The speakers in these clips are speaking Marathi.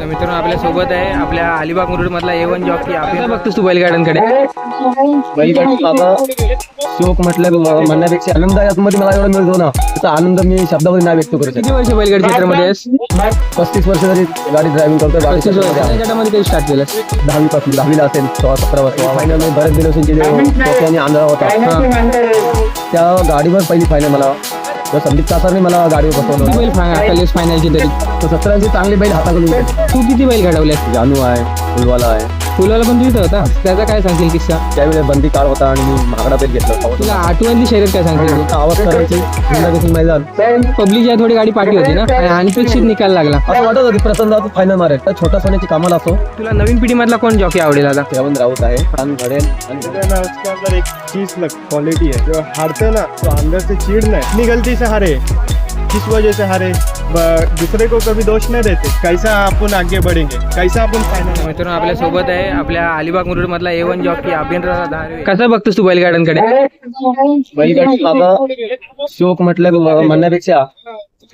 तर मित्रांनो आपल्यासोबत आहे आपल्या अलिबाग मुरुड मधला ए वन जॉकी आपल्याला बघतोस तू बैलगार्डनकडे बैलगाडी आता शोक म्हटलं म्हणण्यापेक्षा आनंद यामध्ये मला एवढा मिळतो ना. त्याचा आनंद मी शब्दामध्ये नाही व्यक्त करू शकत. किती वर्ष बैलगाडी क्षेत्रामध्ये आहेस? पस्तीस वर्ष जरी गाडी ड्रायव्हिंग करतो पस्तीस स्टार्ट केलं दहावी पासून दहावीला असेल सोळा सतरा वर्ष फायनल मी बरेच दिवस टोके आणि आंधळा होता. त्या गाडीवर पहिली फायनल मला. तर संदीप कासारने मला गाडीवर बसवलं फायनल फायनलची तरी? तर सतराची चांगली बैल हाताकडून घेतली. तू किती बैल घडवल्यास जानू आहे फुलवाला आहे. फुलवाला पण तुझं होता? त्याचा काय सांगशील किस्सा? त्यावेळेस बंदी काळ होता आणि मी महागडा बैल घेतला तुला आठवणली शर्यत काय सांगशील तू? आवाज करायची. जिल्हा मैदान. पब्लिक ज्या थोडी गाडी पाठी होती ना? आणि अनपेक्षित निकाल लागला. असं वाटत होती प्रथम फायनल मारेल. तर छोटा सोन्याची कामाला असो. तुला नवीन पिढी मधला कोण जॉकी आवडेल आता? सेवन राऊत आहे छान घडेल आणि ना उसके अंदर एक चीज लग क्वालिटी है जो हारते ना तो अंदर से चिढ़ना है अपनी गलती से हारे. किस वजह से हारे दूसरे को कभी दोष नहीं देते। कैसा अपन आगे बढ़ेंगे? कैसा अपन फाइनल मित्रांनो आपल्यासोबत आहे आपल्या अलिबाग मुरुड मधला ए वन जॉकी अभियंता कसा बघतोस तू बैलगार्डनकडे बैलगाडी आता शोक म्हटलं म्हणण्यापेक्षा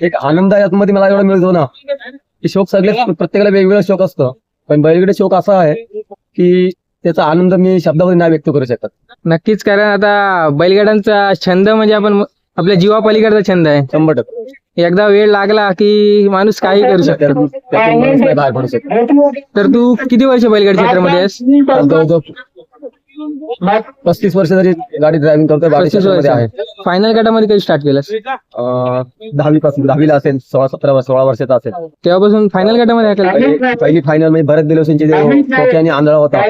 एक आनंद यामध्ये मला एवढा मिळतो ना की शोक सगळे प्रत्येकाला वेगवेगळा शोक असतो. पण बैलगाडी शोक असा आहे की त्याचा आनंद मी शब्दामध्ये नाही व्यक्त करू शकत. नक्कीच कारण आता बैलगाड्यांचा छंद म्हणजे आपण आपल्या जीवापलीकडचा छंद आहे. शंभर टक्के. एकदा वेळ लागला की माणूस काही करू शकतो. त्यातून त्यातून माणूस नाही बाहेर पडू शकत. तर तू किती वर्ष बैलगाडी क्षेत्रामध्ये आहेस? आज जवळजवळ पस्तीस वर्ष जरी गाडी ड्रायव्हिंग करतोय पस्तीस क्षेत्रामध्ये आहे. वर्ष फायनल गटामध्ये कधी स्टार्ट केलंस? अं, दहावी पासून दहावीला असेल सोळा सतरा वर्ष सोळा वर्षाचा असेल. तेव्हापासून फायनल गटामध्ये? पहिली पहिली फायनलमध्ये भरत दिलोसेंची टोके आणि आंधळा होता.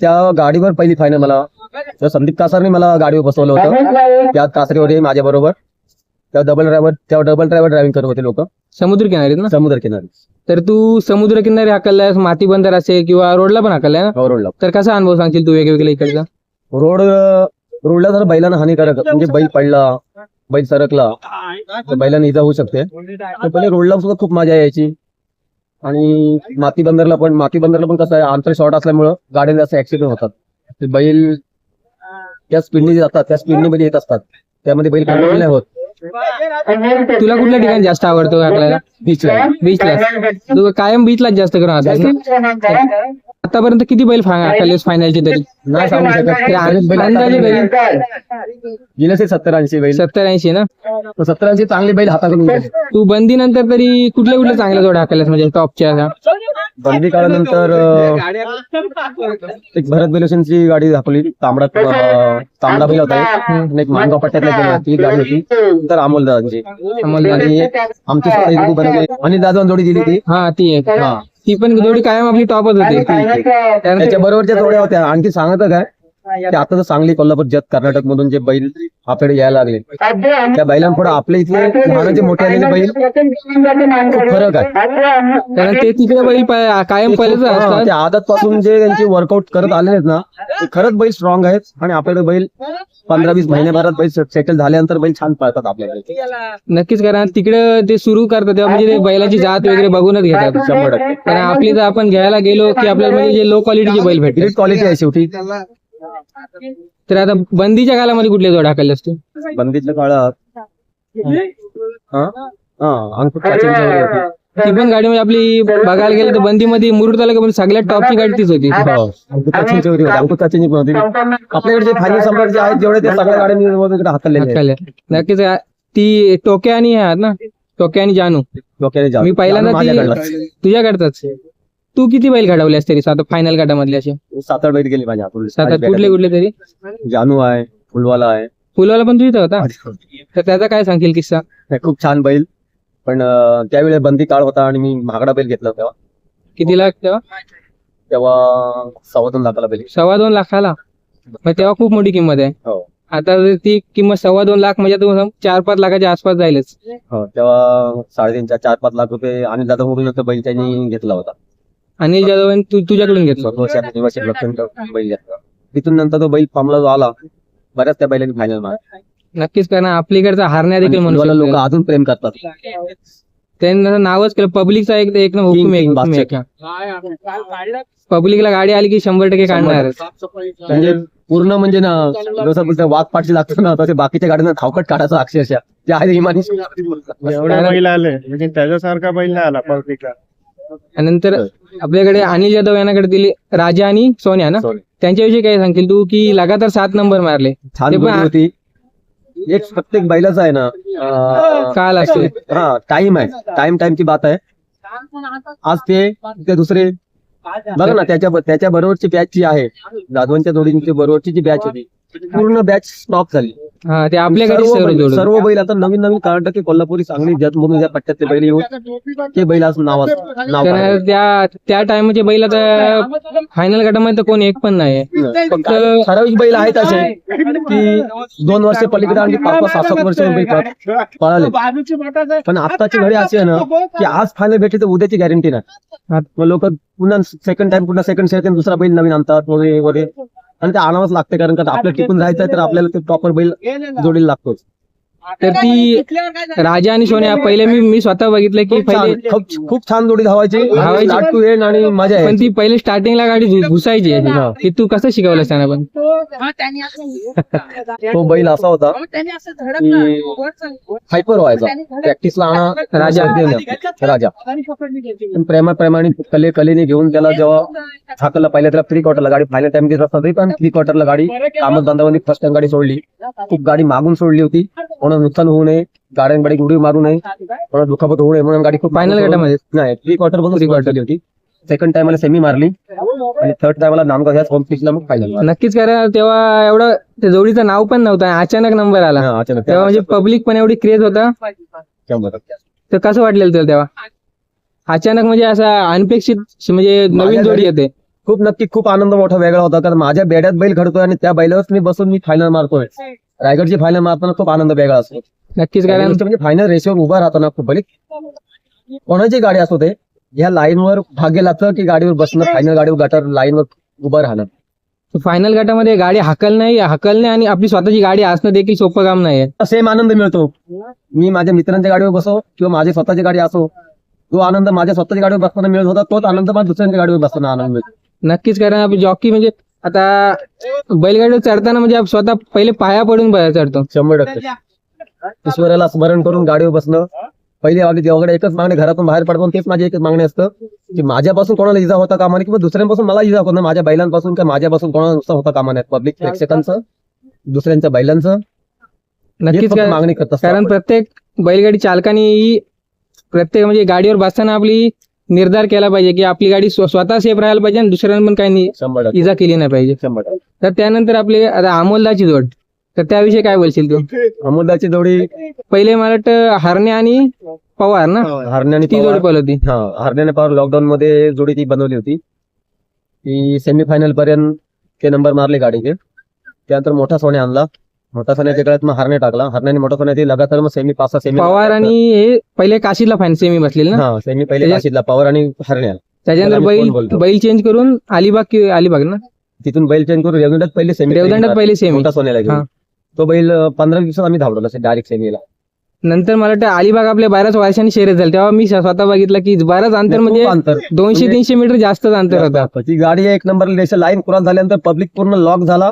त्या गाडीवर पहिली फायनल मला तर संदीप कासारने मला गाडीवर बसवलं होतं. त्यात कासरे होते माझ्या बरोबर. त्या डबल ड्रायव्हर त्या डबल ड्रायव्हर ड्रायव्हिंग करत होते लोक. समुद्र किनारीत ना? समुद्र किनारी. तर तू समुद्र किनारी हाकललास माती बंदर असेल किंवा रोडला पण हाकललाय ना? रोडला तर कसा अनुभव सांगशील तू वेगवेगळ्या इकडचा? रोड रोडला जर बैलांना हानिकारक म्हणजे बैल पडला बैल सरकला तर बैलांना इजा होऊ शकते. तर पहिले रोडला सुद्धा खूप मजा यायची. आणि माती बंदरला पण माती बंदरला पण कसं आहे आंतर शॉर्ट असल्यामुळं गाड्या जास्त ऍक्सिडेंट होतात. ते बैल त्या स्पीडने जातात त्या स्पीडने मध्ये येत असतात. त्यामध्ये बैल कंट्रोल नाही होत तुला कुठल्या ठिकाणी जास्त आवडतो हाकलायला बीचला बीचला तू कायम बीचलाच जास्त करून ना आतापर्यंत किती बैल हाकलेस फायनलचे तरी? नाही सांगू शकत. ते अंदाजे बैल. गेले असेल सत्तर ऐंशी बैल. सत्तर ऐंशी ना? तर सत्तर ऐंशी चांगले बैल हाताकडून गेले. तू बंदी नंतर तरी कुठल्या कुठल्या चांगल्या जोड्या हाकल्यास म्हणजे टॉपच्या? बंदी काळानंतर एक भरत बेलोशनची गाडी दाखवली तांबडा तांबडा बैल होता एक. मानगाव पट्ट्यातला गेला ती गाडी होती. तर अमोल दादांची अमोल आमची आणि दादा जोडी दिली ती. हा ती एक. हा. ती पण जोडी कायम आपली टॉपच होती. त्याच्या बरोबरच्या जोड्या होत्या. आणखी सांगत काय ते आता तर सांगली कोल्हापूर जत कर्नाटक मधून जे बैल आपल्याकडे यायला लागले त्या बैलांपुढे आपल्या इथले लहानाचे मोठे आलेले बैल खूप फरक आहे. कारण ते तिकडे बैल कायम पहिलेच हा, असतात. ते आदत पासून जे त्यांचे वर्कआउट करत आले आहेत ना ते खरंच बैल स्ट्रॉंग आहेत आणि आपल्याकडे बैल पंधरा वीस महिन्याभरात बैल सेटल झाल्यानंतर बैल छान पळतात आपल्याकडे. नक्कीच कारण तिकडे ते सुरू करतात तेव्हा म्हणजे ते बैलाची जात वगैरे बघूनच घेतात. शंभर टक्के. कारण आपली जर आपण घ्यायला गेलो की आपल्याला म्हणजे जे लो क्वालिटीचे बैल भेटले ग्रेट क्वालिटी आहे शेवटी. तर आता बंदीच्या कालामध्ये कुठले जोड हाकले असते बंदीच्या काळात हा हा जोडी होती. ती पण गाडी म्हणजे आपली बघायला गेलं तर बंदीमध्ये मुरुड तालुक्यामध्ये सगळ्यात टॉपची गाडी तीच होती हो, होती होती आपल्याकडे जे फायनल सम्राट जे आहेत जेवढे ते सगळ्या गाड्यांनी हाकललेले आहेत. हाकले. नक्कीच आ- ती टोके आणि हे आहेत ना टोके आणि जानू डोक्याने जाऊ. मी पहिल्यांदा जाणून माझ्याकडलाच. तुझ्याकडचाच तू किती बैल घडवल्यास तरी आता फायनल गटामधले असे? सात आठ बैल गेली माझ्या हातून. सात आठ कुठले कुठले तरी? जानू आहे फुलवाला आहे. फुलवाला पण तुझा होता? तर त्याचा काय सांगशील किस्सा? खूप छान बैल. पण अं, त्यावेळेस बंदी काळ होता आणि मी महागडा बैल घेतला तेव्हा. किती लाख तेव्हा? तेव्हा सव्वा दोन लाखाला बैल सव्वा दोन लाखाला? मग तेव्हा खूप मोठी किंमत आहे. हो. आता जर ती किंमत सव्वा दोन लाख म्हणजे तू सम- चार पाच लाखाच्या आसपास जाईलच. हो तेव्हा साडेतीन चार चार पाच लाख रुपये आणि दादा नंतर बैल त्यांनी घेतला होता. अनिल जाधव यांनी तू तुझ्याकडून घेतलं. वर्षात निवासी लक्षण बैल घेतला. तिथून नंतर तो बैल पामला जो आला बऱ्याच त्या बैलांनी फायनल मार नक्कीच कारण आपलीकडचा हारण्या देखील म्हणू लोक. अजून प्रेम करतात. त्यांनी नावच केलं. पब्लिकचा एक एक ना हुकूम king, हुकूम. पब्लिकला गाडी आली की शंभर टक्के काढणार म्हणजे पूर्ण म्हणजे ना जसं बोलतो वाघ पाठची लागतो ना तसे बाकीच्या गाड्यांना खावकट काढायचं अक्षरशः. ते आहे इमानी एवढे बैल आले. लेकिन त्याच्यासारखा बैल नाही आला पब्लिकला. नंतर आपल्याकडे अनिल जाधव यांच्याकडे दिले राजा आणि सोन्या ना? Sorry. त्यांच्याविषयी काय सांगतील तू की लगातार सात नंबर मारले. छान ते पण जोडी होती. एक प्रत्येक बैलाचा आहे ना अं, काल असते. हा टाइम आहे. टाइम टाइमची बात आहे. आज ते ते दुसरे. बघा ना त्याच्या त्याच्या बरोबरची बॅच जी आहे जाधवांच्या जोडींची बरोबरची जी बॅच होती पूर्ण बॅच स्टॉप झाली. हा ते आपल्याकडे सर्व सर्व बैल- जोडून. सर्व बैल आता नवीन नवीन कर्नाटकी कोल्हापुरी सांगली जत म्हणून ज्या पट्ट्यातले बैल येऊन ते बैल आज नाव नाव तर काढले. त्या त्या टाइमचे बैल आता फायनल गटामध्ये तर कोण एक पण नाही फक्त ठराविक बैल आहेत असे की दोन वर्ष पलीकडे आणि पाच पाच सात सात वर्ष बैल पळ- पळाले. पण आत्ताची घडी अशी आहे ना की आज फायनल भेटली तर उद्याची गॅरंटी नाही. मग लोक पुन्हा सेकंड टाइम पुन्हा सेकंड सेकंड दुसरा बैल नवीन आणतात वगैरे वगैरे. आणि ते आणावंच लागते कारण का आपल्याला टिकून राहायचं आहे तर आपल्याला ते प्रॉपर बैल जोडीला लागतोच. तर ती राजा आणि सोन्या पहिले मी मी स्वतः बघितलं की खूप छान पहिले खूप खूप छान जोडी धावायची. धावायची. एंड आणि मजा पण ती पहिले स्टार्टिंगला गाडी घु- घुसायची. की तू कसं शिकवलंस त्यांना पण? तो बैल असा होता. हायपर व्हायचा. प्रॅक्टिसला आणा. राजा. राजा. पण प्रेमा प्रेमाने कले कलेने घेऊन त्याला जेव्हा हाकलला पहिल्या त्याला प्री क्वार्टरला गाडी फायनल टाइम देत असता तरी पण प्री क्वार्टरला गाडी. कामत बांधवांनी फर्स्ट टाइम गाडी सोडली. खूप गाडी मागून सोडली होती. कोणा नुकसान होऊ नये गाड्यांकडे उडी मारू नये कोणा दुखापत होऊ नये म्हणून गाडी खूप फायनल गटामध्ये? नाही प्री क्वार्टरपासून प्री क्वार्टर होती. सेकंड टाइमला सेमी मारली आणि थर्ड टाइमला नामगाव ह्या होम पिचला मग फायनल नक्कीच कारण तेव्हा एवढं त्या जोडीचं नाव पण नव्हतं आणि अचानक नंबर आला. अचानक. तेव्हा म्हणजे पब्लिक पण एवढी क्रेज होता. शंभर टक्के. तर कसं वाटलेलं तुला तेव्हा? अचानक म्हणजे असा अनपेक्षित म्हणजे नवीन माझ्या जोडी घरी- येते. खूप नक्की खूप आनंद मोठा वेगळा होता कारण माझ्या बेड्यात बैल घडतोय आणि त्या बैलावरच मी बसून मी फायनल मारतोय. रायगडची फायनल मारताना खूप आनंद वेगळा असतो नक्कीच पहिली कारण गोष्ट म्हणजे फायनल रेषेवर उभा राहताना खूप भले कोणाची गाडी असो ते ह्या लाईनवर भाग्य लागतं की गाडीवर बसणं फायनल गाडीवर गटार लाईनवर उभं राहणं. फायनल गटामध्ये गाडी हाकल नाही हाकलणे आणि आपली स्वतःची गाडी असणं देखील सोपं काम नाही सेम आनंद मिळतो. मी माझ्या मित्रांच्या गाडीवर बसो किंवा माझी स्वतःची गाडी असो तो आनंद माझ्या स्वतःच्या गाडीवर बसताना मिळत होता तोच आनंद मला दुसऱ्यांच्या गाडीवर बसताना आनंद मिळतो. नक्कीच कारण जॉकी म्हणजे आता बैलगाडीवर चढताना म्हणजे आप- स्वतः पहिले पाया पडून ब- चढतो. शंभर टक्के. ईश्वराला स्मरण करून गाडीवर बसणं. पहिले आधी देवाकडे एकच मागणे घरातून बाहेर पडतो तेच माझे एकच मागणे असतं. की माझ्यापासून कोणाला इजा होता कामा नये किंवा दुसऱ्यांपासून मला इजा होता माझ्या बैलांपासून किंवा माझ्यापासून कोणाला नुकसान होता कामा नये पब्लिक प्रेक्षकांचं दुसऱ्यांच्या बैलांचं. नक्कीच मागणी करत असतो कारण. प्रत्येक बैलगाडी चालकाने प्रत्येक म्हणजे गाडीवर बसताना आपली निर्धार केला पाहिजे की आपली गाडी स्व- स्वतः सेफ राहायला पाहिजे आणि दुसऱ्यांना पण काही नि- शंभर टक्के. इजा केली नाही पाहिजे. शंभर टक्के. तर त्यानंतर आपले आता अमोलदाची जोड. तर त्याविषयी काय बोलशील तू? अमोलदाची जोडी पहिले मला वाटतं हरणे आणि पवार ना? हरण्याने ती जोडी पळवती. हा हरण्याने पवार लॉकडाऊन मध्ये जोडी ती बनवली होती. ती सेमीफायनल पर्यंत ते नंबर मारले गाडीचे. त्यानंतर मोठा सोने आणला. मोठा सोन्याच्या गळ्यात मग हरणे टाकला. हरण्याने मोठा सोन्या ती लगातार मग सेमी पाच सेमी पवार आणि हे पहिले काशीला फायन सेमी बसलेले ना? हा सेमी पहिले त्याच्या- काशीतला पवार आणि हरण्या त्याच्यानंतर कोण बैल बोलतो? बैल चेंज करून अलिबाग कि- अलिबाग ना? तिथून बैल चेंज करून रेवदंडात पहिले सेमी रेवदंडात पहिले सेमी मोठा सोन्याला घेऊन. तो बैल अं, पंधरा दिवसात आम्ही धावलो डायरेक्ट सेमीला नंतर मला वाटतं अलिबाग आपल्या बऱ्याच वर्षांनी शर्यत झाली. तेव्हा मी स्वतः बघितलं की बराच अंतर म्हणजे खूप अंतर. दोनशे म्हणजे- तीनशे मीटर जास्तच अंतर होतं. ती गाडी एक नंबर लाईन क्रॉस झाल्यानंतर पब्लिक पूर्ण लॉक झाला.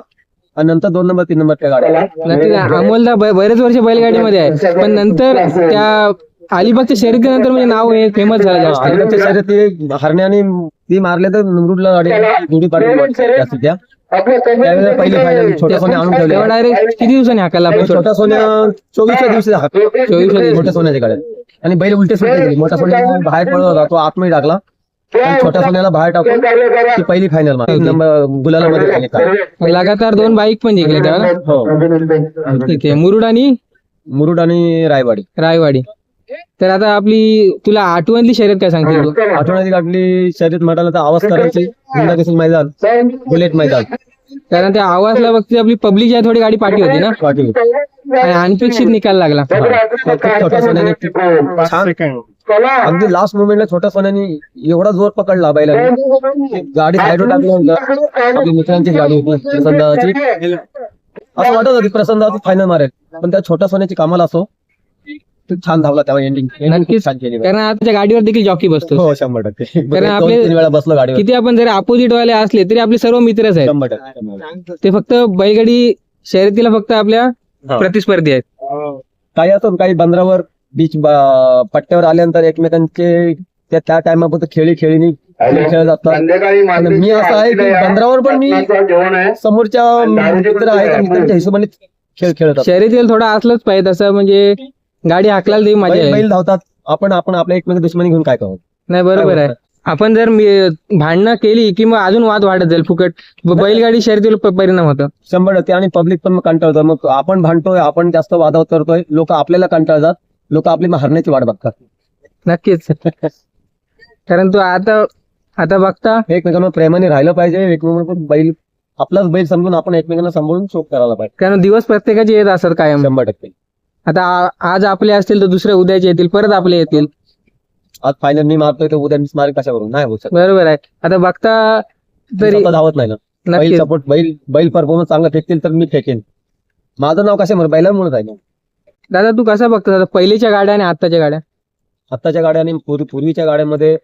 आणि नंतर दोन नंबर तीन नंबर त्या गाड्या. अमोलदा बरेच वर्ष बैलगाडीमध्ये आहे. पण नंतर त्या अलिबागच्या शर्यतीनंतर म्हणजे नाव हे फेमस झालं जास्त. अलिबागच्या शर्यती हरण्याने ती मारले तर नमरुडला गाडी गुढी पाडली त्या पहिली फायनल छोट्या सोन्या आणून ठेवले डायरेक्ट किती दिवसांनी छोटा छोट्या सोन्या चोवीसच्या दिवशी हाक- चोवीसच्या. छोट्या सोन्याच्या गाड्यात आणि बैल उलटे सुटले. मोठ्या सोन्या बाहेर पडत होता तो आतमध्ये टाकला. आणि छोट्या सोन्याला बाहेर टाकून ती पहिली फायनल नंबर खाली का लगातार दोन बाईक पण जिंकले तेव्हा हो. ठीक आहे. मुरुड आणि? मुरुड आणि रायवाडी. रायवाडी. तर आता आपली तुला आठवणली शर्यत काय सांगते तू? गाठली शर्यत म्हणाला तर आवाज करायची मैदान. बुलेट मैदान. कारण त्या आवाजला बघते आपली पब्लिक जी आहे थोडी गाडी पाठी होती ना? आणि अनपेक्षित निकाल लागला. फक्त छोट्या सोन्याने छान. सेकंड अगदी लास्ट मोमेंटला छोट्या सोन्याने एवढा जोर पकडला की गाडी साईडवर टाकल्यानंतर आपली मित्रांची गाडी प्रसंदाची असं वाटत होती प्रसंदाची फायनल मारेल. पण त्या छोट्या सोन्याची कामाला असो छान धावला तेव्हा एंडिंग नक्कीच. छान केली. कारण आताच्या गाडीवर देखील जॉकी बसतो. हो शंभर टक्के. कारण दोन आपले- तीन वेळा बसलो गाडीवर. किती आपण जरी अपोजिट वाले असले तरी आपले सर्व मित्रच आहेत. शंभर टक्के. ते फक्त बैलगाडी शर्यतीला फक्त आपल्या हा. प्रतिस्पर्धी आहेत. काही असो काही बंदरावर बीच पट्ट्यावर आल्यानंतर एकमेकांचे त्या त्या टायमापर्यंत खेळी खेळीनी खेळ खेळत असतात. संध्याकाळी आणि मी असं आहे की बंदरावर पण मी जेवण आहे. समोरच्या मित्र आहेत त्या मित्रांच्या हिशोबाने खेळ खेळत असतो शर्यतीला थोडं असलंच पाहिजे तसं म्हणजे गाडी हाकलायला तरी मजा बैल धावतात. आपण आपण आपल्या एकमेक दुश्मनी घेऊन काय करू? नाही बरोबर आहे. आपण जर मी- भांडणं केली की मग अजून वाद वाढत जाईल फुकट. ब- बैलगाडी शर्यतीला प- परिणाम होतो. शंभर टक्के. आणि पब्लिक पण मग कंटाळतं मग आपण भांडतोय आपण जास्त वादावत करतोय लोक आपल्याला कंटाळतात. लोक आपली मग हरण्याची वाट बघतात. नक्कीच. कारण तू आता आता बघता. एकमेकांना प्रेमाने राहिलं पाहिजे. एकमेकांना बैल आपलाच बैल समजून आपण एकमेकांना सांभाळून शोक करायला पाहिजे. कारण दिवस प्रत्येकाचे येत असतात कायम. शंभर टक्के. आता आ- आज आपले असतील तर दुसरे उद्याचे येतील परत आपले येतील. आज फायनल मी मारतोय तर उद्या मी मार्क कशावरून? नाही शकत. बरोबर आहे. आता बघता तरी धावत नाही ना. बैल नक्कीच सपोर्ट बैल बैल परफॉर्मन्स चांगला फेकतील तर मी फेकेन. माझं नाव कशामुळे बैलामुळे जाईल दादा तू कसा बघतो आता? पहिलीच्या गाड्या आणि आत्ताच्या गाड्या? आत्ताच्या गाड्या आणि पूर्वी- पूर्वीच्या गाड्यांमध्ये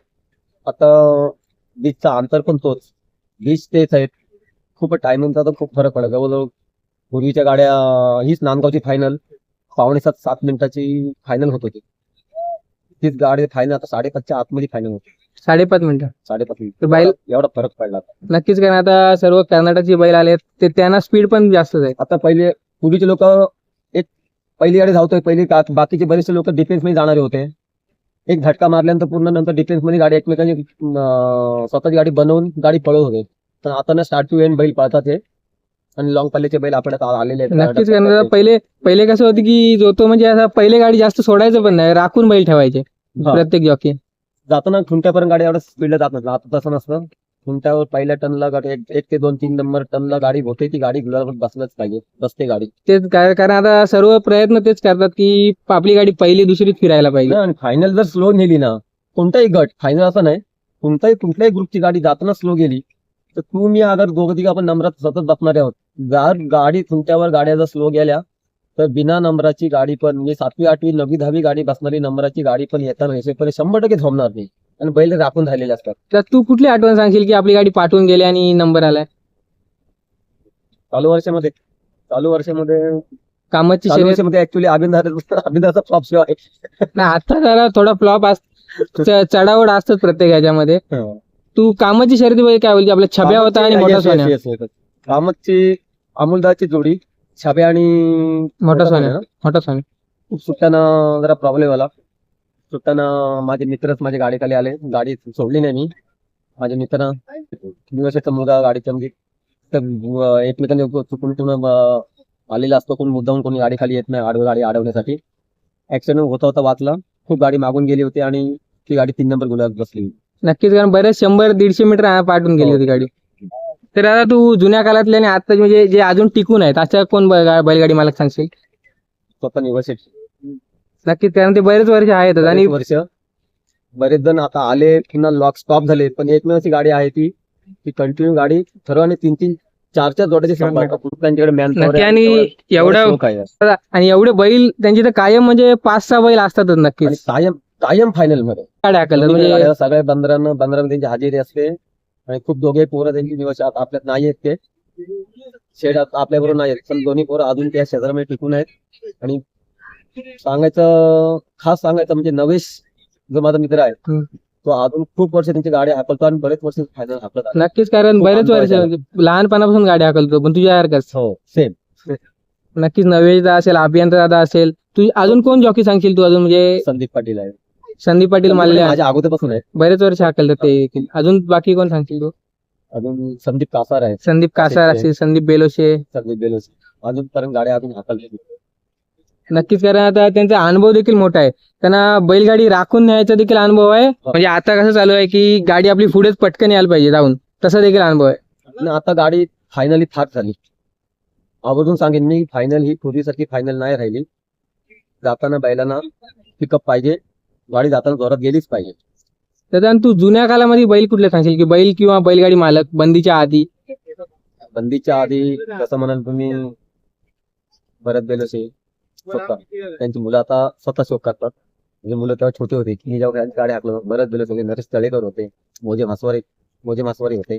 आता बीचचा अंतर पण तोच. बीच तेच आहेत. खूप टायमिंगचा तर खूप फरक पडला. जवळजवळ पूर्वीच्या गाड्या हीच नांदगावची फायनल पावणे सात सात मिनिटाची फायनल होत होती. तीच गाडी फायनल आता साडेपाचच्या आतमध्ये फायनल होती. साडेपाच मिनिटं. साडेपाच तर मिनिट बैल- एवढा फरक पडला. नक्कीच कारण आता सर्व कर्नाटकचे बैल आले ते त्यांना स्पीड पण जास्तच आहे. आता पहिले पूर्वीचे लोक एक पहिली गाडी धावतोय पहिली बाकीचे बरेचसे लोक डिफेन्समध्ये जाणारे होते. एक झटका मारल्यानंतर पूर्ण नंतर डिफेन्समध्ये गाडी एकमेकांची स्वतःची गाडी बनवून गाडी पळवत होते. पण आता ना स्टार्ट टू एंड बैल पळतात हे. आणि लॉंग पल्ल्याचे बैल आपल्याला आ- आलेले आहेत. नक्कीच कारण आता पहिले पहिले कसं होतं की जो तो म्हणजे आता पहिले गाडी जास्त सोडायचं पण नाही राखून बैल ठेवायचे. हा. प्रत्येक जॉकी जाताना खुंट्यापर्यंत गाडी एवढं स्पीडला जात नाही आता तसं नसतं खुंट्यावर पहिल्या टनला गाडी एक- एक ते दोन तीन नंबर टनला गाडी होते. ती गाडी गुलाबात बसलंच पाहिजे. बसते गाडी. तेच काय- कारण आता सर्व प्रयत्न तेच करतात की आपली गाडी पहिली दुसरीत फिरायला पाहिजे. आणि फायनल जर स्लो नेली ना कोणताही गट फायनल असं नाही कोणताही कुठल्याही ग्रुपची गाडी जाताना स्लो गेली तर तू मी अगर दोघं आपण नंबरात सतत बसणारे आहोत. जर गाडी तुमच्यावर गाड्या जर स्लो गेल्या तर बिना नंबराची गाडी पण म्हणजे सातवी आठवी नववी दहावी गाडी बसणारी नंबराची गाडी पण येताना पण शंभर टक्के थांबणार नाही. आणि बैल राखून राहिलेले असतात. तर तू कुठली आठवण सांगशील की आपली गाडी पाठवून गेली आणि नंबर आलाय? चालू वर्षामध्ये. चालू वर्षामध्ये कामाची वर्षामध्ये ऍक्च्युली अभिनंदनचा फ्लॉप शो आहे. आता जरा थोडा फ्लॉप चढावड असतात प्रत्येक ह्याच्यामध्ये. तू कामाची शर्यतीमध्ये काय बोलते आपल्या छब्या होता आणि मोठा सोन्या. कामतची अमोलदाची जोडी छाबे आणि मोठा सोन्या. ना? मोठा सोन्या. खूप सुट्ट्यानं जरा प्रॉब्लेम आला. सुट्ट्यानं माझे मित्रच माझ्या गाडीखाली आले. गाडी सोडली नाही मी. माझ्या मित्रानं दिवसाचा मुलगा गाडी चमकी. तर एकमेकांनी चुकून चुकून अं, आलेला असतो. कोण मुद्दाहून कोणी गाडी खाली येत नाही आडवी गाडी अडवण्यासाठी ऍक्सिडेंट होता होता वाचला. खूप गाडी मागून गेली होती आणि ती गाडी तीन नंबर गुलाब बसली. नक्कीच कारण बरेच शंभर दीडशे मीटर पाठवून गेली हो. होती गाडी. तर आता तू जुन्या काळातले आणि आता म्हणजे जे अजून टिकून आहेत अशा कोण बै- बैलगाडी मालक सांगशील? स्वतः नक्कीच कारण ते बरेच वर्ष आहेत आणि वर्ष. बरेच जण आता आले पुन्हा लॉक स्टॉप झाले पण एकमेवची गाडी आहे ती ती कंटिन्यू गाडी ठरवाने तीन तीन चार चार जोड्याचे संपर्क त्यांच्याकडे मॅन नक्की आणि एवढं आणि एवढे बैल त्यांची तर कायम म्हणजे पाच सहा बैल असतातच आणि नक्कीच कायम कायम फायनलमध्ये. हाकलतात दोन्ही म्हणजे गाड्या सगळ्या बंदरानं बंदरामध्ये त्यांची हजेरी असते. आणि खूप दोघे पोरं त्यांची निवश आपल्यात नाही आहेत ते. शेड आपल्या बरोबर नाही आहेत. पण दोन्ही पोरं अजून त्या क्षेत्रामध्ये टिकून आहेत. आणि सांगायचं खास सांगायचं म्हणजे नवेश जो माझा मित्र आहे. तो अजून खूप वर्ष त्यांची गाडी हाकलतो आणि बरेच वर्ष फायनल हाकलत. नक्कीच कारण बरेच वर्ष. म्हणजे लहानपणापासून गाडी हाकलतो पण तुझ्या सारखाच हो सेम नक्कीच नवेशदा असेल अभियंता दादा असेल. तू अजून कोण जॉकी सांगशील तू अजून? म्हणजे संदीप पाटील आहे. संदीप पाटील माल्ल्या. माझ्या अगोदरपासून आहे. बरेच वर्ष हाकलतात ते. देखील. अजून बाकी कोण सांगशील तू? अजून संदीप कासार आहे. संदीप कासार. असेल संदीप बेलोशे. संदीप बेलोस अजूनपर्यंत गाड्या अजून हाकलले नक्कीच कारण आता त्यांचा अनुभव देखील मोठा आहे. त्यांना बैलगाडी राखून न्यायचा देखील अनुभव आहे. म्हणजे आता कसं चालू आहे की गाडी आपली पुढेच पटकन यायला पाहिजे जाऊन. तसा देखील अनुभव आहे. आणि आता गाडी फायनली थाट झाली. आवर्जून सांगेन मी फायनल ही पूर्वीसारखी फायनल नाही राहिली. जाताना बैलांना पिकअप पाहिजे. गाडी जाताना जोरात गेलीच पाहिजे. त्याच्यानंतर तू जुन्या काळामध्ये बैल कुठले सांगशील? की बैल किंवा बैलगाडी मालक बंदीच्या आधी? बंदीच्या आधी कसं म्हणाल तुम्ही भरत बेलोसे स्वतः त्यांची मुलं आता स्वतः शोक करतात म्हणजे मुलं तेव्हा छोटे होते. की जेव्हा त्यांची गाडी हाकलं भरत बेलोसे होते नरेश तळेकर होते मोजे मासवारी मोजे मासवारी होते.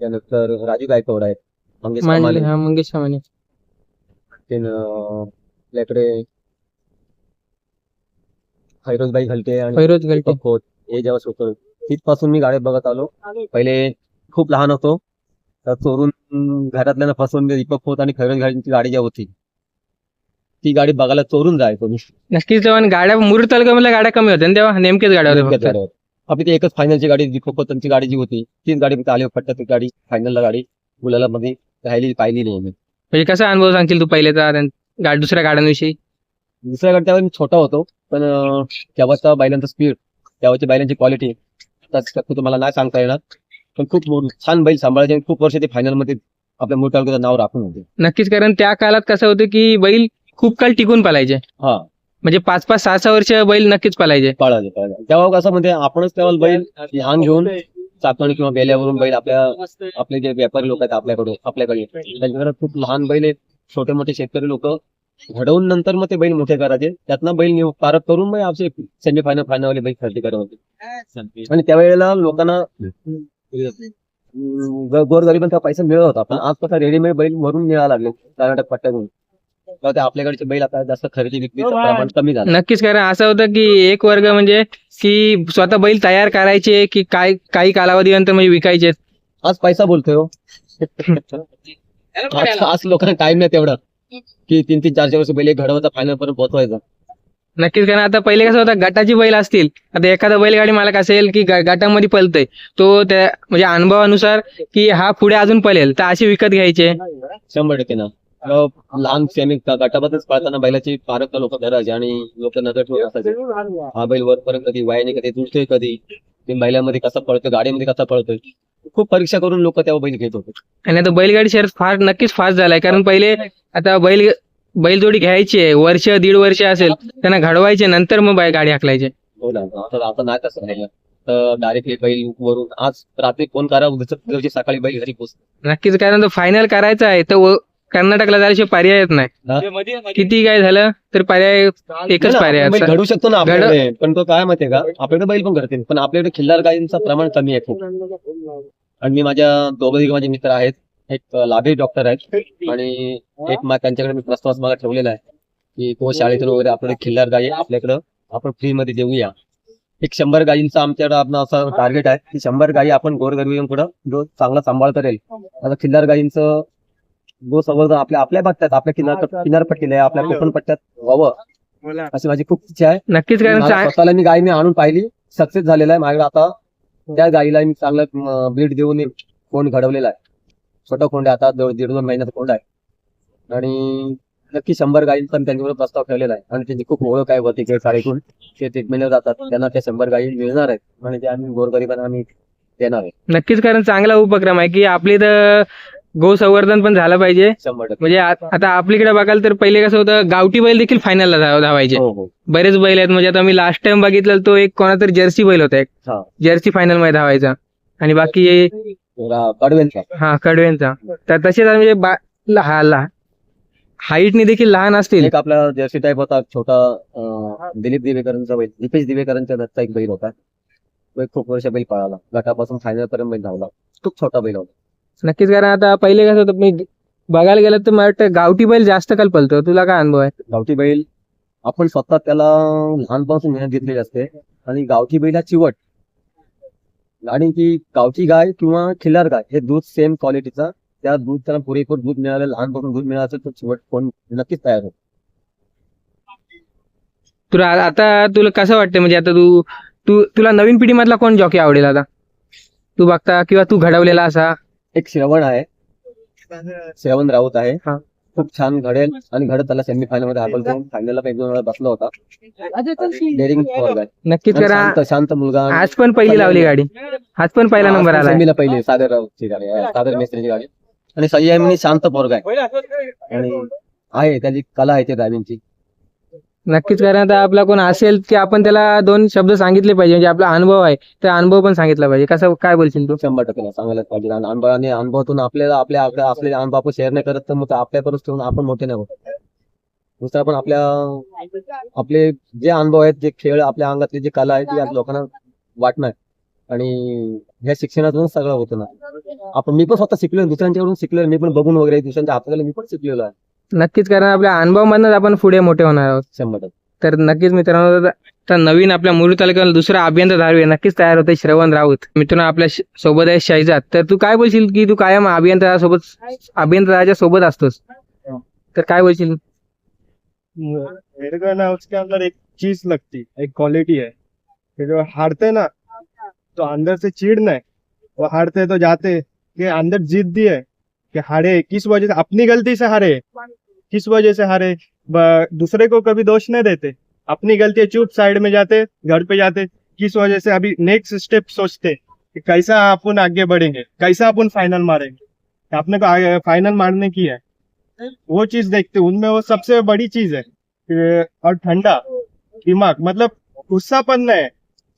त्यानंतर राजू गायकवाड आहेत मंगेश हा मंगेश सामाने ते न- आपल्याकडे फैरोजबाई घलटे आणि फैरोज गलटे दीपक खोत हे जेव्हा होतं तिथपासून मी गाड्या बघत आलो. पहिले खूप लहान होतो. तर चोरून अं, घरातल्यांना फसवून ते दीपक खोत आणि खैरन गाडीची गाडी जी होती ती गाडी बघायला चोरून जायचो मी. नक्कीच तेव्हा गाड्या मुरुड तालुक्यामधल्या गाड्या कमी होत्या. ना तेव्हा नेमकेच गाड्या होत्या फक्त. आपली ती एकच फायनलची गाडी दीपक खोतांची त्यांची गाडी जी होती तीच गाडी फक्त आली फक्त ती गाडी फायनलला गाडी मुलाला मध्ये राहिली पाहिली नाही मी म्हणजे कसा अनुभव सांगशील तू पहिलेचा त्यां- गा- दुसऱ्या गाड्यांविषयी? दुसऱ्या गाडी त्यावेळी मी छोटा होतो. पण तेव्हाचा बैलांचा स्पीड तेव्हाची बैलांची क्वालिटी तुम्हाला नाही सांगता येणार पण खूप छान बैल सांभाळायचे खूप वर्ष ते फायनलमध्ये आपल्या मोठ्या तालुक्याचं नाव राखून होते. नक्कीच कारण त्या काळात कसं होतं की बैल खूप काळ टिकून पालायचे हा. म्हणजे पाच पाच सहा सहा वर्ष बैल नक्कीच पालायचे पळाले पळाले. तेव्हा कसं म्हणजे आपणच तेव्हा बैल लहान घेऊन चाकण किंवा बेल्यावरून बैल आपल्या आपले जे व्यापारी लोक आहेत आपल्याकडे. आपल्याकडे त्यांच्याकडे खूप लहान बैल आहेत. छोटे मोठे शेतकरी लोक घडवून नंतर मग ते बैल मोठे करायचे. त्यातनं बैल पारख करून मग आमचे सेमी फायनल फायनल वाले बैल खरेदी करत होते. आणि त्यावेळेला लोकांना गोरगरिबांचा पैसा मिळत होता. पण आज कसा रेडीमेड बैल वरून मिळायला लागले कर्नाटक पट्ट्यातून. आपल्याकडचे बैल आता जास्त खरेदी विक्रीचं प्रमाण कमी झालं. नक्कीच कारण असं होतं की एक वर्ग म्हणजे की स्वतः बैल तयार करायचे की काय काही कालावधीनंतर म्हणजे विकायचे. आज पैसा बोलतोय हो. आज लोकांना टाइम नाही तेवढा. की तीन तीन चार चार वर्ष पहिले घडवायचा फायनल पर्यंत पोहोचवायचा. नक्कीच कारण आता पहिले कसं होतं गटाची बैल असतील आता एखादा बैलगाडी मालक असेल की ग- गटामध्ये पलतोय तो त्या म्हणजे अनुभवानुसार की हा पुढे अजून पळेल तर असे विकत घ्यायचे. शंभर टक्के ना. अं, लहान सेमी गटाबद्दल पळताना बैलाची पारख लोक धरायचे आणि लोक नजर ठेवून असायचे हा बैल वरपर्यंत कधी वायाने कधी दुसरे कधी ते बैलामध्ये कसा पळतोय गाडीमध्ये कसा पळतोय. खूप परीक्षा करून लोक तेव्हा बैल घेत होते. आणि आता बैलगाडी शर्यत फार नक्कीच फास्ट झालाय कारण पहिले आता बैल बैलजोडी घ्यायची आहे वर्ष दीड वर्ष असेल त्यांना घडवायचे नंतर मग बाय गाडी हाकलायचे. हो ना आता आता नाही तसं तर डायरेक्टली बैल वरून आज रात्री फोन करा उद्या सकाळी बैल घरी पोहोच नक्कीच कारण तो फायनल करायचा आहे तर व- कर्नाटकला जायचे पर्याय येत नाही. किती काय झालं तर पर्याय एकच पर्याय. घडू शकतो ना आपल्याकडे पण तो काय माहितीये का? आपल्याकडे बैल पण घडतील पण आपल्याकडे खिल्लार गायींचं प्रमाण कमी आहे खूप. आणि मी माझ्या दोघं माझे मित्र आहेत एक लाभे डॉक्टर आहेत आणि एक त्यांच्याकडे मी प्रस्ताव मला ठेवलेला आहे की तो शाळेतून वगैरे आपल्याकडे खिल्लार गायी आपल्याकडं आपण फ्री मध्ये देऊया. एक शंभर गायींचा आमच्याकडे आपण असं टार्गेट आहे की शंभर गायी आपण गोरगरिबांकडं जो चांगला सांभाळ करेल आता खिल्लार गायींचं गो संवर्धन आपल्या आपल्या भागात आपल्या किनार किनारपट्टीला आहे आपल्या कोकण पट्ट्यात व्हावं अशी माझी खूप इच्छा आहे. नक्कीच स्वतःला मी गाय मी आणून पाहिली. सक्सेस झालेला आहे माझ्याकडे आता. त्या गायीला मी चांगलं ब्रीड देऊन एक कोंड घडवलेला आहे. छोटा कोंड आहे आता दीड दोन महिन्याचा कोंड आहे. आणि नक्की शंभर गायींचा मी त्यांच्यावर प्रस्ताव ठेवलेला आहे. आणि त्यांची खूप ओळख आहे वरती शाळेतून. ते ट्रीटमेंटला जातात. त्यांना त्या शंभर गायी मिळणार आहेत. आणि ते आम्ही गोरगरिबांना आम्ही देणार आहे. नक्कीच कारण चांगला उपक्रम आहे की आपली तर गो संवर्धन पण झालं पाहिजे. शंभर टक्के. म्हणजे आ- आता आपलीकडे बघाल तर पहिले कसं होतं गावठी बैल देखील फायनलला धाव- धावायचे. हो हो. बरेच बैल आहेत. म्हणजे आता मी लास्ट टाइम बघितलं तो एक कोणातरी जर्सी बैल होता एक. हा. जर्सी फायनलमध्ये धावायचा. आणि बाकी कडव्यांचा. हा कडवेंचा तर तसेच म्हणजे बा- हा ला हाईटने देखील लहान असतील. एक आपला जर्सी टाईप होता छोटा अं, दिलीप दिवेकरांचा बैल दीपेश दिवेकरांच्या घरचा एक बैल होता. तो एक खूप वर्ष बैल पळाला. गटापासून फायनल पर्यंत बैल धावला. खूप छोटा बैल होता. नक्कीच कारण आता पहिले कसं होतं मी बघायला गेलं तर मला वाटतं गावठी बैल जास्त काल पलतो तुला काय अनुभव आहे? गावठी बैल आपण स्वतः त्याला लहानपासून मेहनत घेतलेली असते. आणि गावठी बैल हा चिवट आणि की गावठी गाय किंवा खिल्लार गाय हे दूध सेम क्वालिटीचा त्या दूध त्याला पुरेपूर दूध मिळालं लहानपासून दूध मिळालं तर चिवट कोण नक्कीच तयार होतो. तुला आता तुला कसं वाटतं म्हणजे आता तू तू तुला नवीन पिढी मधला कोण जॉकी आवडेल आता? तू बघता किंवा तू घडवलेला असा? एक श्रवण आहे. श्रवण राऊत आहे. हा. खूप छान घडेल आणि घडत त्याला सेमी फायनलमध्ये हाकल करून फायनलला एक दोन वेळा बसला होता. डेअरिंग आहे नक्कीच शांत शांत मुलगा आज पण पहिली लावली गाडी. आज पण पहिला नंबर आला सेमीला पहिली सागर राऊतची गाडी सागर मेस्त्रीची गाडी. आणि संयमिनी शांत पोरग आहे. आणि आहे त्याची कला आहे ते ड्रायव्हिंगची नक्कीच कारण आता आपला कोण असेल की आपण त्याला दोन शब्द सांगितले पाहिजे म्हणजे आपला अनुभव आहे तर अनुभव पण सांगितला पाहिजे. कसं काय बोलशील तू? शंभर टक्के सांगायलाच पाहिजे. आणि अनुभवाने अनुभवातून आपल्याला आपल्या आपल्या असलेले अनुभव आपण शेअर नाही करत तर मग आपल्यापर्यंत ठेवून आपण मोठे नाही होत. दुसरा पण आपल्या आपले जे अनुभव आहेत जे खेळ आपल्या अंगातली जे कला आहे ती आज लोकांना वाटणार. आणि ह्या शिक्षणातून सगळं होतं ना. आपण मी पण स्वतः शिकलो दुसऱ्यांच्याकडून शिकलो मी पण बघून वगैरे दुसऱ्यांच्या हाताला मी पण शिकलेलो आहे. नक्कीच कारण आपल्या अनुभवामधूनच आपण पुढे मोठे होणार आहोत. शंभर टक्के. तर नक्कीच मित्रांनो तर नवीन आपल्या मुरुड तालुक्याला दुसरा अभियंता धारवे नक्कीच तयार होते श्रवण राऊत. मित्रांनो आपल्या श- सोबत आहे शाहिजाद तर तू काय बोलशील की तू कायम अभियंता सोबत अभियंताच्या सोबत असतोस? तर काय बोलशील? मेरे को ना उसके अंदर एक चीज लगती एक क्वालिटी है कि जो हारते ना तो अंदर से चिढ़ना है वो हारते तो जाते कि अंदर जिद्दी है कि हारे किस वजह से अपनी गलती से हारे. किस वजह से हारे? दूसरे को कभी दोष नहीं देते। अपनी गलती है, चुप साइड में जाते घर पे जाते। किस वजह से अभी नेक्स्ट स्टेप सोचते कि कैसा अपन आगे बढ़ेंगे कैसा अपन फाइनल मारेंगे। अपने को फाइनल मारने की है। वो चीज़ देखते उनमें वो सबसे बड़ी चीज़ है और ठंडा दिमाग मतलब गुस्सापन नहीं है।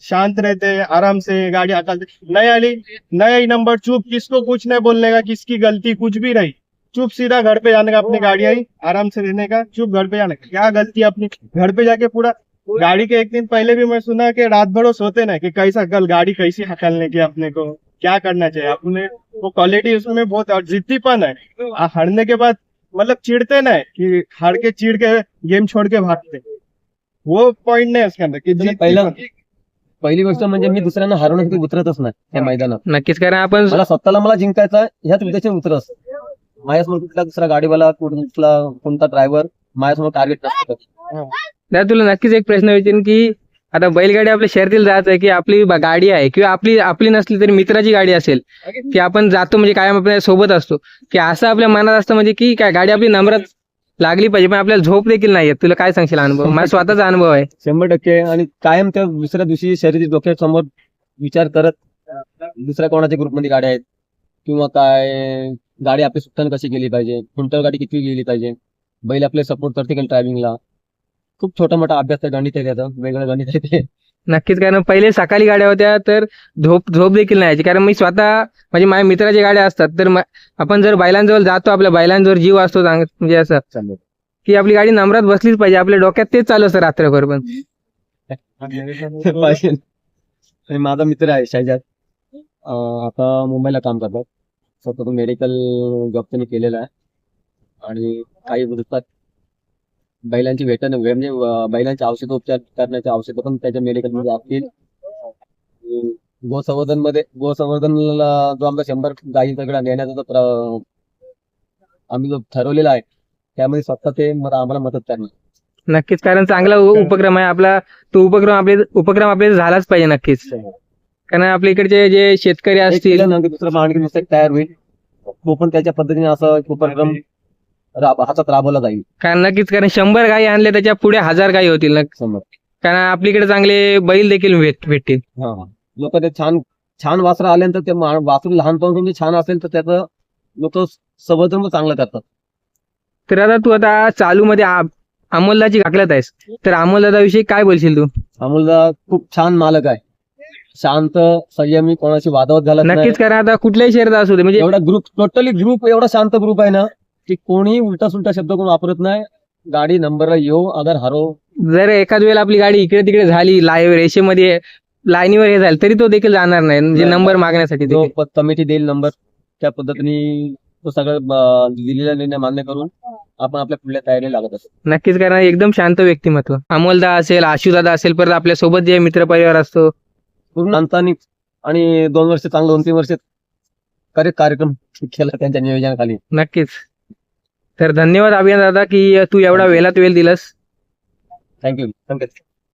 शांत रहते हैं, आराम से गाड़ी नई आली नया नंबर चुप किसको कुछ नहीं बोलने का किसकी गलती कुछ भी रही। चुप सीधा घर पे जाने का अपनी गाड़ी आई आराम से रहने का चुप घर पे जाने का। क्या गलती है अपनी? घर पे जाके पूरा गाड़ी के एक दिन पहले भी मैं सुना कि रात भर सोते ना कि कैसा कल गाड़ी कैसी हकलने की अपने को। क्या करना चाहिए? अपने वो क्वालिटी उसमें बहुत और जिद्दीपन है हारने के बाद मतलब चिढ़ते ना कि हार के चिढ़ के गेम छोड़ के भागते। वो पॉइंट नाही उसके अंदर कि पहिलं पहिली गोष्ट म्हणजे मी दुसऱ्यांना हरवण्यासाठी उतरतच नाही त्या मैदानात. नक्कीच कारण आपण मला स्वतःला मला जिंकायचं ह्याच उद्देशाने उतरस माझ्यासमोर कुठला दुसरा गाडीवाला कुठला कोणता ड्रायव्हर माझ्यासमोर टार्गेट नसतं दादा तुला नक्कीच एक प्रश्न विचारेन की आता बैलगाडी आपल्या शहरातील जायचं आहे की आपली गाडी आहे किंवा आपली आपली नसली तरी मित्राची गाडी असेल की आपण जातो म्हणजे कायम आपल्यासोबत असतो. की असं आपल्या मनात असतं म्हणजे की काय गाडी आपली नंबरात लागली पाहिजे पण आपल्याला झोप देखील नाही तुला काय सांगशील अनुभव? माझा स्वतःचा अनुभव आहे. शंभर टक्के. आणि कायम त्या दुसऱ्या दिवशी शर्यती डोक्यासमोर विचार करत दुसऱ्या कोणाच्या ग्रुपमध्ये गाड्या आहेत? किंवा काय गाडी आपली सुट्टाने कशी गेली पाहिजे? खुंटल गाडी किती गेली पाहिजे? बैल आपले सपोर्ट करते का ड्रायव्हिंगला खूप छोटा मोठा अभ्यास आहे गणित आहे त्याचा वेगळं गणित आहे ते. नक्कीच कारण पहिले सकाळी गाड्या होत्या तर झोप झोप देखील नाही यायची. कारण मी स्वतः म्हणजे माझ्या मित्राच्या गाड्या असतात तर आपण जर बैलांजवळ जातो आपल्या बैलांजवळ जीव असतो म्हणजे असं की आपली गाडी नंबरात बसलीच पाहिजे. आपल्या डोक्यात तेच चालू असतं रात्रभर पण. माझा मित्र आहे शहजाद. आता मुंबईला काम करतात. स्वतः तो मेडिकल जॉब त्यांनी केलेला आहे. आणि काही दिवसात बैलांची वेतन म्हणजे बैलांचे औषधोपचार करण्याचे औषधं पण त्याच्या मेडिकलमध्ये असतील. गोसंवर्धनमध्ये गोसंवर्धनला जो आमचा शंभर गाई सगळा नेण्याचा जो आम्ही जो ठरवलेला आहे त्यामध्ये स्वतः ते आम्हाला मदत करणार. नक्कीच कारण चांगला उपक्रम आहे आपला. तो उपक्रम आपले उपक्रम आपले झालाच पाहिजे नक्कीच. कारण आपल्या इकडचे जे शेतकरी असतील दुसरं माणूस नुसतं तयार होईल. तो पण त्याच्या पद्धतीने असं एक उपक्रम राब- हातात राबवला जाईल. कारण नक्कीच कारण शंभर गायी आणले त्याच्या पुढे हजार गायी होतील नक्की. समोर कारण आपलीकडे चांगले बैल देखील भेट भेटतील. लोक ते छान छान वासरं आल्यानंतर ते मा- वासरू लहानपणापासून जे छान असेल तर त्याचं लोक संवर्धन चांगलं करतात. तर आता तू आता चालू मध्ये अमोलदाची घाकलत आहेस. तर अमोलदादा विषयी काय बोलशील तू? अमोलदा खूप छान मालक आहे. शांत संयमी कोणाशी वादावत घालत नाही. नक्कीच कारण आता कुठल्याही शहरात असू दे म्हणजे एवढा ग्रुप टोटली ग्रुप एवढा शांत ग्रुप आहे ना की कोणी उलटा सुलटा शब्द कोण वापरत नाही. गाडी नंबरला येऊ अगर हरो. जर एखाद वेळेला आपली गाडी इकडे तिकडे झाली लाईव्ह रेषेमध्ये लाईनीवर हे झालं तरी तो देखील जाणार नाही म्हणजे. नंबर मागण्यासाठी जो. प- कमिटी देईल नंबर. त्या पद्धतीने तो सगळं अं, दिलेला निर्णय मान्य करून आपण आपल्या पुढल्या तयारी लागत असतो. नक्कीच कारण एकदम शांत व्यक्तिमत्व. अमोलदा असेल आशुदादा असेल परत आपल्यासोबत जे मित्र परिवार असतो पूर्ण अंतानी आणि दोन वर्ष चांगलं दोन तीन वर्ष कार्य कार्यक्रम केला त्यांच्या नियोजनाखाली. नक्कीच. तर धन्यवाद अभियान दादा की तू एवढा वेळात वेळ दिलास. Thank you. Thank you.